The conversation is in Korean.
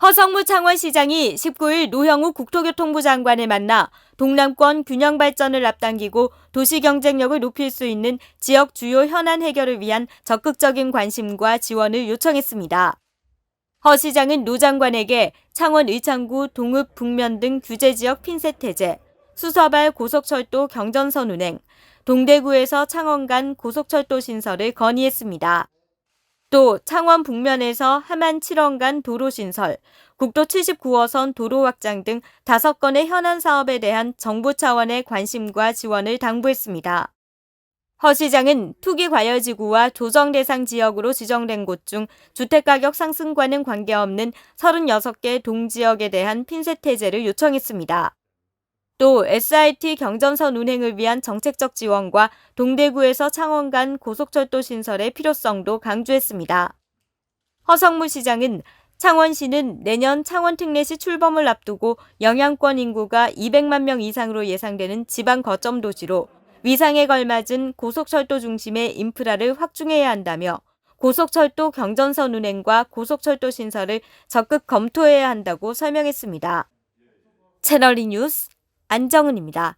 허성무 창원시장이 19일 노형우 국토교통부 장관을 만나 동남권 균형 발전을 앞당기고 도시 경쟁력을 높일 수 있는 지역 주요 현안 해결을 위한 적극적인 관심과 지원을 요청했습니다. 허 시장은 노 장관에게 창원 의창구 동읍 북면 등 규제 지역 핀셋 해제, 수서발 고속철도 경전선 운행, 동대구에서 창원 간 고속철도 신설을 건의했습니다. 또 창원 북면에서 함안 7원 간 도로 신설, 국도 79호선 도로 확장 등 다섯 건의 현안 사업에 대한 정부 차원의 관심과 지원을 당부했습니다. 허 시장은 투기 과열지구와 조정 대상 지역으로 지정된 곳 중 주택가격 상승과는 관계없는 36개 동지역에 대한 핀셋 해제를 요청했습니다. 또 SRT 경전선 운행을 위한 정책적 지원과 동대구에서 창원 간 고속철도 신설의 필요성도 강조했습니다. 허성무 시장은 창원시는 내년 창원 특례시 출범을 앞두고 영향권 인구가 200만 명 이상으로 예상되는 지방 거점 도시로 위상에 걸맞은 고속철도 중심의 인프라를 확충해야 한다며 고속철도 경전선 운행과 고속철도 신설을 적극 검토해야 한다고 설명했습니다. 채널이 뉴스 안정은입니다.